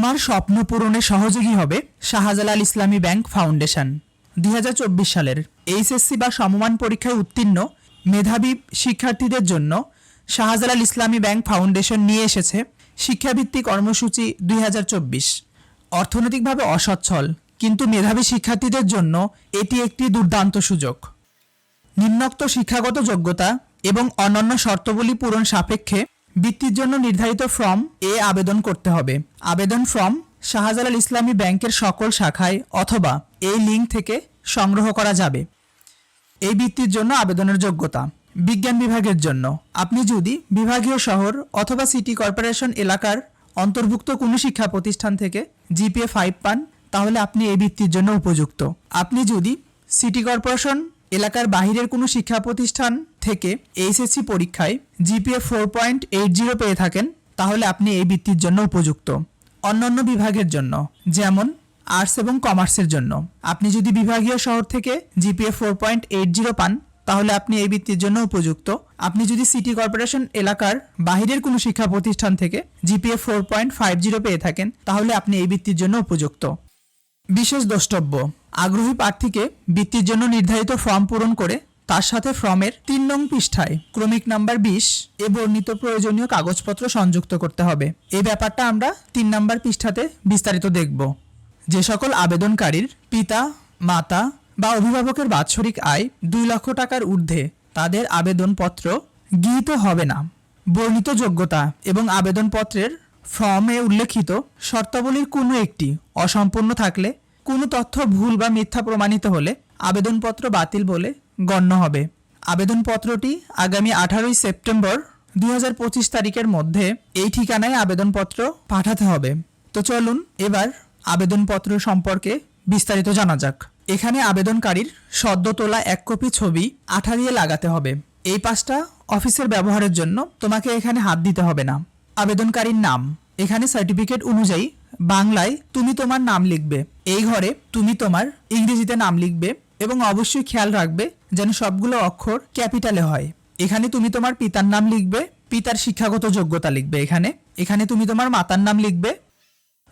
তোমার স্বপ্ন পূরণে সহযোগী হবে শাহজালাল ইসলামী ব্যাংক ফাউন্ডেশন। দুই হাজার চব্বিশ সালের এইচএসসি বা সমমান পরীক্ষায় উত্তীর্ণ মেধাবী শিক্ষার্থীদের জন্য শাহজালাল ইসলামী ব্যাংক ফাউন্ডেশন নিয়ে এসেছে শিক্ষাভিত্তিক কর্মসূচি দুই হাজার চব্বিশ। অর্থনৈতিকভাবে অসচ্ছল, কিন্তু মেধাবী শিক্ষার্থীদের জন্য এটি একটি দুর্দান্ত সুযোগ। নিম্নোক্ত শিক্ষাগত যোগ্যতা এবং অন্যান্য শর্তাবলী পূরণ সাপেক্ষে বৃত্তির জন্য নির্ধারিত ফর্ম এ আবেদন করতে হবে। আবেদন ফর্ম শাহজালাল ইসলামী ব্যাংকের সকল শাখায় অথবা এই লিঙ্ক থেকে সংগ্রহ করা যাবে। এই বৃত্তির জন্য আবেদনের যোগ্যতা। বিজ্ঞান বিভাগের জন্য। আপনি যদি বিভাগীয় শহর অথবা সিটি কর্পোরেশন এলাকার অন্তর্ভুক্ত কোনো শিক্ষা প্রতিষ্ঠান থেকে জিপিএ ফাইভ পান, তাহলে আপনি এই বৃত্তির জন্য উপযুক্ত। আপনি যদি সিটি কর্পোরেশন এলাকার বাহিরের কোনো শিক্ষা প্রতিষ্ঠান থেকে এইচএসসি পরীক্ষায় GPA four point eight zero পেয়ে থাকেন, তাহলে আপনি এই বৃত্তির জন্য উপযুক্ত। অন্যান্য বিভাগের জন্য, যেমন আর্টস এবং কমার্সের জন্য। আপনি যদি বিভাগীয় শহর থেকে GPA four point eight zero পান, তাহলে আপনি এই বৃত্তির জন্য উপযুক্ত। আপনি যদি সিটি কর্পোরেশন এলাকার বাহিরের কোনো শিক্ষা প্রতিষ্ঠান থেকে GPA four point five zero পেয়ে থাকেন, তাহলে আপনি এই বৃত্তির জন্য উপযুক্ত। বিশেষ দ্রষ্টব্য, আগ্রহী প্রার্থীকে বৃত্তির জন্য নির্ধারিত ফর্ম পূরণ করে তার সাথে ফর্মের তিন নং পৃষ্ঠায় ক্রমিক নাম্বার বিশ এ বর্ণিত প্রয়োজনীয় কাগজপত্র সংযুক্ত করতে হবে। এই ব্যাপারটা আমরা তিন নাম্বার পৃষ্ঠাতে বিস্তারিত দেখব। যে সকল আবেদনকারীর পিতা, মাতা বা অভিভাবকের বাৎসরিক আয় দুই লক্ষ টাকার ঊর্ধ্বে তাদের আবেদনপত্র গৃহীত হবে না। বর্ণিত যোগ্যতা এবং আবেদনপত্রের ফর্মে উল্লেখিত শর্তাবলীর কোনো একটি অসম্পূর্ণ থাকলে, কোনো তথ্য ভুল বা মিথ্যা প্রমাণিত হলে আবেদনপত্র বাতিল বলে গণ্য হবে। আবেদনপত্রটি আগামী আঠারোই সেপ্টেম্বর দুই হাজার পঁচিশ তারিখের মধ্যে এই ঠিকানায় আবেদনপত্র পাঠাতে হবে। তো চলুন এবার আবেদনপত্র সম্পর্কে বিস্তারিত জানা যাক। এখানে আবেদনকারীর সদ্য তোলা এক কপি ছবি আঠা দিয়ে লাগাতে হবে। এই পাঁচটা অফিসের ব্যবহারের জন্য তোমাকে এখানে হাত দিতে হবে না। আবেদনকারীর নাম। এখানে সার্টিফিকেট অনুযায়ী বাংলায় তুমি তোমার নাম লিখবে। এই ঘরে তুমি তোমার ইংরেজিতে নাম লিখবে। এবং অবশ্যই খেয়াল রাখবে যেন সবগুলো অক্ষর ক্যাপিটালে হয়। এখানে তুমি তোমার পিতার নাম লিখবে, পিতার শিক্ষাগত যোগ্যতা লিখবে এখানে। এখানে তুমি তোমার মাতার নাম লিখবে,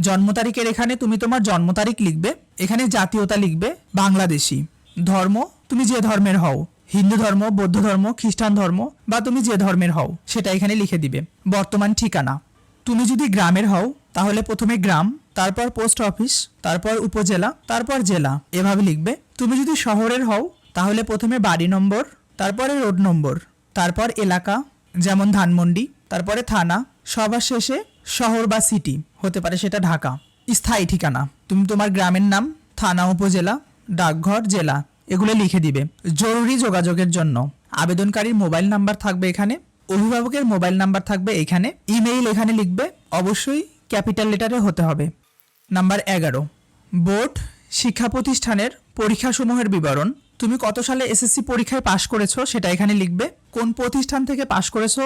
জন্ম তারিখের এখানে তুমি তোমার জন্ম তারিখ লিখবে, এখানে জাতীয়তা লিখবে, বাংলাদেশি। ধর্ম, তুমি যে ধর্মের হও। হিন্দু ধর্ম, বৌদ্ধ ধর্ম, খ্রিস্টান ধর্ম, বা তুমি যে ধর্মের হও, সেটা এখানে লিখে দিবে। বর্তমান ঠিকানা। তুমি যদি গ্রামের হও, তাহলে প্রথমে গ্রাম, তারপর পোস্ট অফিস, তারপর উপজেলা, তারপর জেলা। এভাবে লিখবে। তুমি যদি শহরের হও, তাহলে প্রথমে বাড়ি নম্বর, তারপরে রোড নম্বর, তারপর এলাকা, যেমন ধানমন্ডি, তারপরে থানা, সবার শেষে শহর বা সিটি, হতে পারে সেটা ঢাকা। স্থায়ী ঠিকানা, তুমি তোমার গ্রামের নাম, থানা, উপজেলা, ডাকঘর, জেলা, এগুলো লিখে দিবে। জরুরি যোগাযোগের জন্য। আবেদনকারীর মোবাইল নাম্বার থাকবে এখানে। অভিভাবকের মোবাইল নাম্বার থাকবে এখানে। ইমেইল এখানে লিখবে। অবশ্যই ক্যাপিটাল লেটারে হতে হবে। নাম্বার এগারো। বোর্ড, শিক্ষা প্রতিষ্ঠানের পরীক্ষাসমূহের বিবরণ। তুমি কত সালে এসএসসি পরীক্ষায় পাশ করেছ সেটা এখানে লিখবে। কোন প্রতিষ্ঠান থেকে পাশ করেছ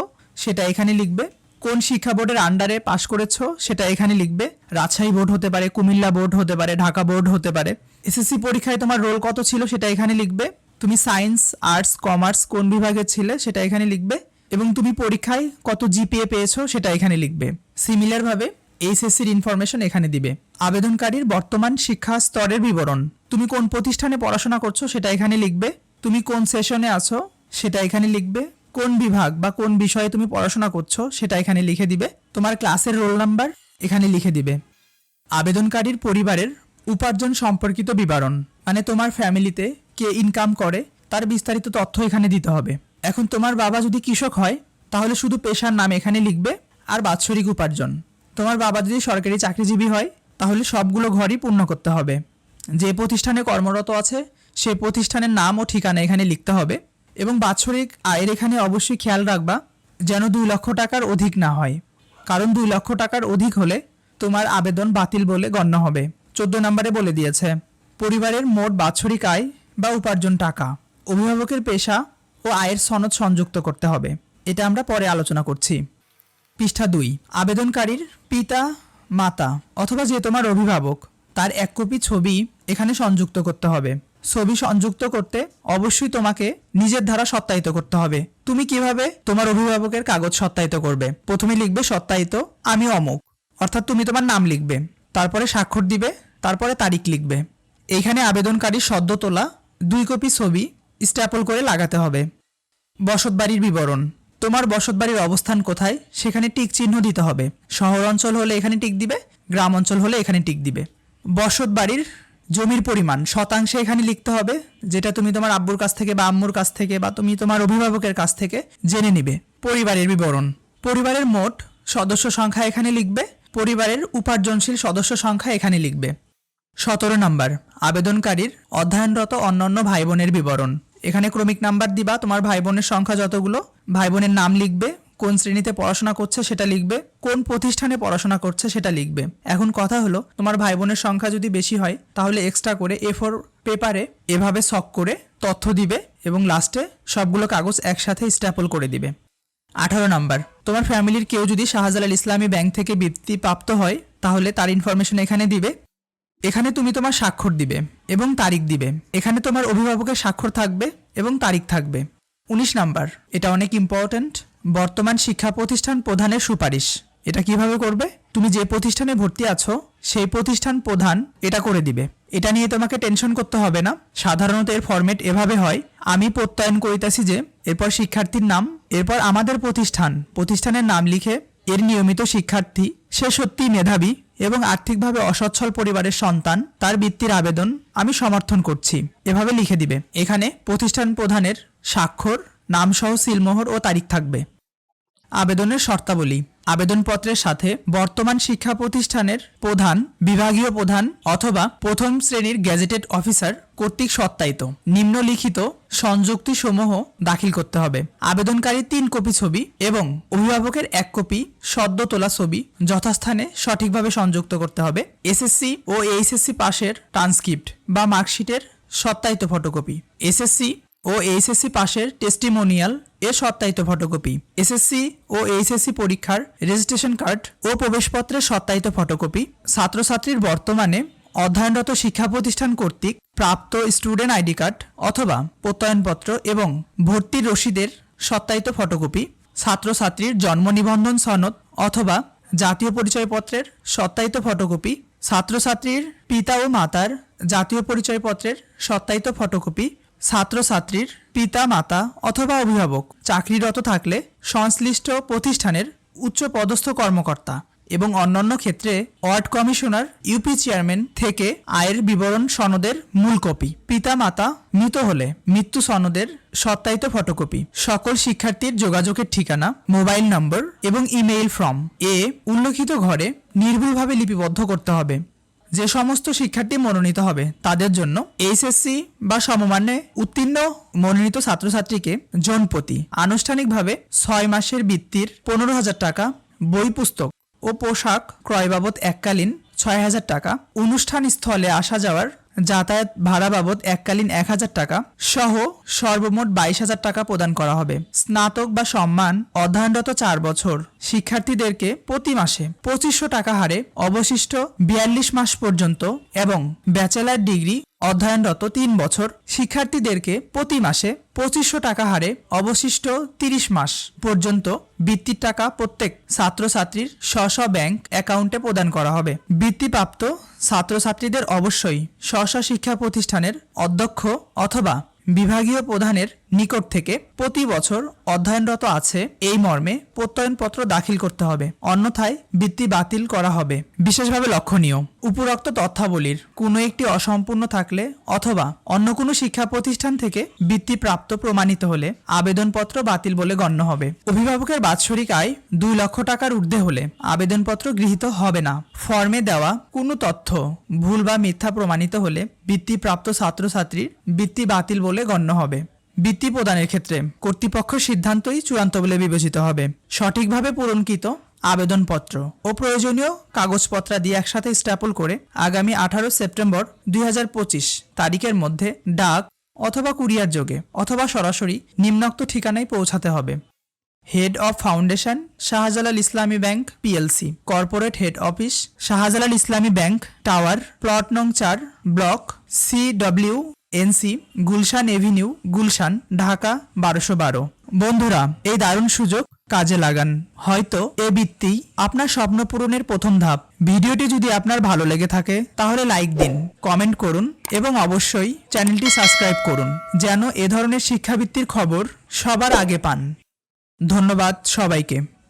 সেটা এখানে লিখবে। কোন শিক্ষা বোর্ডের আন্ডারে পাশ করেছ সেটা এখানে লিখবে। রাজশাহী বোর্ড হতে পারে, কুমিল্লা বোর্ড হতে পারে, ঢাকা বোর্ড হতে পারে। এসএসসি পরীক্ষায় তোমার রোল কত ছিল সেটা এখানে লিখবে। তুমি সায়েন্স, আর্টস, কমার্স কোন বিভাগের ছিলে সেটা এখানে লিখবে। এবং তুমি পরীক্ষায় কত জিপিএ পেয়েছ সেটা এখানে লিখবে। সিমিলারভাবে এইচএসসির ইনফরমেশন এখানে দিবে। আবেদনকারীর বর্তমান শিক্ষা স্তরের বিবরণ। তুমি কোন প্রতিষ্ঠানে পড়াশোনা করছ সেটা এখানে লিখবে। তুমি কোন সেশনে আছো সেটা এখানে লিখবে। কোন বিভাগ বা কোন বিষয়ে তুমি পড়াশোনা করছ সেটা এখানে লিখে দিবে। তোমার ক্লাসের রোল নাম্বার এখানে লিখে দিবে। আবেদনকারীর পরিবারের উপার্জন সম্পর্কিত বিবরণ মানে তোমার ফ্যামিলিতে কে ইনকাম করে, তার বিস্তারিত তথ্য এখানে দিতে হবে। এখন তোমার বাবা যদি কৃষক হয়, তাহলে শুধু পেশার নাম এখানে লিখবে আর বাৎসরিক উপার্জন। তোমার বাবা যদি সরকারি চাকরিজীবী হয়, তাহলে সবগুলো ঘরই পূর্ণ করতে হবে। যে প্রতিষ্ঠানে কর্মরত আছে সেই প্রতিষ্ঠানের নাম ও ঠিকানা এখানে লিখতে হবে এবং বাৎসরিক আয়ের এখানে অবশ্যই খেয়াল রাখবা যেন দুই লক্ষ টাকার অধিক না হয়। কারণ দুই লক্ষ টাকার অধিক হলে তোমার আবেদন বাতিল বলে গণ্য হবে। চোদ্দ নম্বরে বলে দিয়েছে, পরিবারের মোট বাৎসরিক আয় বা উপার্জন টাকা, অভিভাবকের পেশা ও আয়ের সনদ সংযুক্ত করতে হবে। এটা আমরা পরে আলোচনা করছি। পৃষ্ঠা দুই, আবেদনকারীর পিতা, মাতা অথবা যে তোমার অভিভাবক তার এক কপি ছবি এখানে সংযুক্ত করতে হবে। ছবি সংযুক্ত করতে অবশ্যই তোমাকে নিজের দ্বারা সত্যায়িত করতে হবে। তুমি কীভাবে তোমার অভিভাবকের কাগজ সত্যায়িত করবে? প্রথমে লিখবে, সত্যায়িত, আমি অমুক। অর্থাৎ তুমি তোমার নাম লিখবে। তারপরে স্বাক্ষর দিবে, তারপরে তারিখ লিখবে। এইখানে আবেদনকারীর সদ্য তোলা দুই কপি ছবি স্ট্যাপল করে লাগাতে হবে। বসতবাড়ির বিবরণ। তোমার বসতবাড়ির অবস্থান কোথায়? সেখানে টিক চিহ্ন দিতে হবে। শহর অঞ্চল হলে এখানে টিক দিবে, গ্রাম অঞ্চল হলে এখানে টিক দিবে। বসতবাড়ির জমির পরিমাণ, শতাংশে এখানে লিখতে হবে, যেটা তুমি তোমার আব্বুর কাছ থেকে বা আম্মুর কাছ থেকে বা তুমি তোমার অভিভাবকের কাছ থেকে জেনে নিবে। পরিবারের বিবরণ। পরিবারের মোট সদস্য সংখ্যা এখানে লিখবে, পরিবারের উপার্জনশীল সদস্য সংখ্যা এখানে লিখবে। সতেরো নাম্বার, আবেদনকারীর অধ্যয়নরত অন্যান্য ভাই বোনের বিবরণ। এখানে ক্রমিক নাম্বার দিবা, তোমার ভাই বোনের সংখ্যা যতগুলো ভাই বোনের নাম লিখবে কোন শ্রেণীতে পড়াশোনা করছে সেটা লিখবে, কোন প্রতিষ্ঠানে পড়াশোনা করছে সেটা লিখবে। এখন কথা হলো, তোমার ভাই বোনের সংখ্যা যদি বেশি হয়, তাহলে এক্সট্রা করে এ ফোর পেপারে এভাবে শক করে তথ্য দিবে এবং লাস্টে সবগুলো কাগজ একসাথে স্ট্যাপল করে দিবে। আঠারো নাম্বার, তোমার ফ্যামিলির কেউ যদি শাহজালাল ইসলামী ব্যাংক থেকে বৃত্তি প্রাপ্ত হয়, তাহলে তার ইনফরমেশন এখানে দিবে। এখানে তুমি তোমার স্বাক্ষর দিবে এবং তারিখ দিবে। এখানে তোমার অভিভাবকের স্বাক্ষর থাকবে এবং তারিখ থাকবে। উনিশ নাম্বার। এটা অনেক ইম্পর্ট্যান্ট বর্তমান শিক্ষা প্রতিষ্ঠান প্রধানের সুপারিশ। এটা কীভাবে করবে? তুমি যে প্রতিষ্ঠানে ভর্তি আছো, সেই প্রতিষ্ঠান প্রধান এটা করে দিবে। এটা নিয়ে তোমাকে টেনশন করতে হবে না। সাধারণত এর ফরম্যাট এভাবে হয়। আমি প্রত্যয়ন করিতেছি যে, এরপর শিক্ষার্থীর নাম, এরপর আমাদের প্রতিষ্ঠান। প্রতিষ্ঠানের নাম লিখে এর নিয়মিত শিক্ষার্থী, সে সত্যিই মেধাবী। এবং আর্থিকভাবে অসচ্ছল পরিবারের সন্তান তার বৃত্তির আবেদন আমি সমর্থন করছি। এভাবে লিখে দিবে। এখানে প্রতিষ্ঠান প্রধানের স্বাক্ষর, নামসহ সিলমোহর ও তারিখ থাকবে। আবেদনের শর্তাবলী। আবেদনপত্রের সাথে বর্তমান শিক্ষা প্রতিষ্ঠানের প্রধান, বিভাগীয় প্রধান অথবা প্রথম শ্রেণির গ্যাজেটেড অফিসার কর্তৃক সত্যায়িত। নিম্নলিখিত সংযুক্তিসমূহ দাখিল করতে হবে। আবেদনকারীর তিন কপি ছবি এবং অভিভাবকের এক কপি সদ্য তোলা ছবি যথাস্থানে সঠিকভাবে সংযুক্ত করতে হবে। এসএসসি ও এইচএসসি পাশের ট্রান্সক্রিপ্ট বা মার্কশিটের সত্যায়িত ফটোকপি এসএসসি ও এইচএসসি পাশের টেস্টিমোনিয়াল এর সত্যায়িত ফটোকপি এসএসসি ও এইচএসসি পরীক্ষার রেজিস্ট্রেশন কার্ড ও প্রবেশপত্রের সত্যায়িত ফটোকপি ছাত্রছাত্রীর বর্তমানে অধ্যয়নরত শিক্ষা প্রতিষ্ঠান কর্তৃক প্রাপ্ত স্টুডেন্ট আইডি কার্ড অথবা প্রত্যয়নপত্র এবং ভর্তির রসিদের সত্যায়িত ফটোকপি, ছাত্রছাত্রীর জন্ম নিবন্ধন সনদ অথবা জাতীয় পরিচয়পত্রের সত্যায়িত ফটোকপি, ছাত্রছাত্রীর পিতা ও মাতার জাতীয় পরিচয়পত্রের সত্যায়িত ফটোকপি, ছাত্রছাত্রীর পিতা, মাতা অথবা অভিভাবক। চাকরিরত থাকলে সংশ্লিষ্ট প্রতিষ্ঠানের উচ্চ পদস্থ কর্মকর্তা। এবং অন্যান্য ক্ষেত্রে ওয়ার্ড কমিশনার, ইউপি চেয়ারম্যান থেকে আয়ের বিবরণ সনদের মূল কপি। পিতা মাতা মৃত হলে মৃত্যু সনদের সত্যায়িত ফটোকপি। সকল শিক্ষার্থীর যোগাযোগের ঠিকানা, মোবাইল নম্বর এবং ইমেইল ফর্ম। এ উল্লেখিত ঘরে নির্ভুলভাবে লিপিবদ্ধ করতে হবে। যে সমস্ত শিক্ষার্থী মনোনীত হবে, তাদের জন্য এইচএসসি বা সমমানে উত্তীর্ণ মনোনীত ছাত্রছাত্রীকে জনপ্রতি আনুষ্ঠানিকভাবে ছয় মাসের বৃত্তির পনেরো হাজার টাকা বই পুস্তক। ও পোশাক ক্রয় বাবদ এককালীন ছয় হাজার টাকা। অনুষ্ঠান স্থলে আসা যাওয়ার যাতায়াত ভাড়া বাবদ এককালীন এক হাজার টাকা সহ সর্বমোট বাইশ হাজার টাকা প্রদান করা হবে। স্নাতক বা সম্মান অধ্যয়নরত চার বছর। শিক্ষার্থীদেরকে প্রতি মাসে পঁচিশশো টাকা হারে অবশিষ্ট বিয়াল্লিশ মাস পর্যন্ত এবং ব্যাচেলার ডিগ্রি অধ্যয়নরত তিন বছর শিক্ষার্থীদেরকে প্রতি মাসে পঁচিশশো টাকা হারে অবশিষ্ট তিরিশ মাস পর্যন্ত বৃত্তির টাকা প্রত্যেক ছাত্রছাত্রীর স্ব স্ব ব্যাংক অ্যাকাউন্টে প্রদান করা হবে। বৃত্তিপ্রাপ্ত ছাত্রছাত্রীদের অবশ্যই স্ব স্ব শিক্ষা প্রতিষ্ঠানের অধ্যক্ষ অথবা বিভাগীয় প্রধানের নিকট থেকে প্রতি বছর অধ্যয়নরত আছে এই মর্মে প্রত্যয়নপত্র দাখিল করতে হবে। অন্যথায় বৃত্তি বাতিল করা হবে। বিশেষভাবে লক্ষণীয়। উপরোক্ত তথ্যাবলীর কোনো একটি অসম্পূর্ণ থাকলে অথবা অন্য কোনো শিক্ষা প্রতিষ্ঠান থেকে বৃত্তি প্রাপ্ত প্রমাণিত হলে আবেদনপত্র বাতিল বলে গণ্য হবে। অভিভাবকের বাৎসরিক আয় দুই লক্ষ টাকার ঊর্ধ্বে হলে আবেদনপত্র গৃহীত হবে না। ফর্মে দেওয়া কোনো তথ্য ভুল বা মিথ্যা প্রমাণিত হলে বৃত্তিপ্রাপ্ত ছাত্রছাত্রীর বৃত্তি বাতিল বলে গণ্য হবে। বৃত্তি প্রদানের ক্ষেত্রে কর্তৃপক্ষের সিদ্ধান্তই চূড়ান্ত বলে বিবেচিত হবে। সঠিকভাবে পূরণকৃত আবেদনপত্র ও প্রয়োজনীয় কাগজপত্রাদি একসাথে স্ট্যাপল করে আগামী আঠারো সেপ্টেম্বর দুই তারিখের মধ্যে ডাক অথবা কুরিয়ার যোগে অথবা সরাসরি নিম্নোক্ত ঠিকানায় পৌঁছাতে হবে। Head of foundation Shahjalal Islami bank PLC. Corporate head office Shahjalal Islami bank tower, plot নং চার, block C W NC, Gulshan avenue, Gulshan, Dhaka বারোশো বারো। বন্ধুরা, এই দারুণ সুযোগ কাজে লাগান। হয়তো এ বৃত্তি আপনার স্বপ্ন পূরণের প্রথম ধাপ। ভিডিওটি যদি আপনার ভালো লেগে থাকে, তাহলে লাইক দিন, কমেন্ট করুন এবং অবশ্যই চ্যানেলটি সাবস্ক্রাইব করুন, যেন এ ধরনের শিক্ষাবৃত্তির খবর সবার আগে পান। ধন্যবাদ সবাইকে।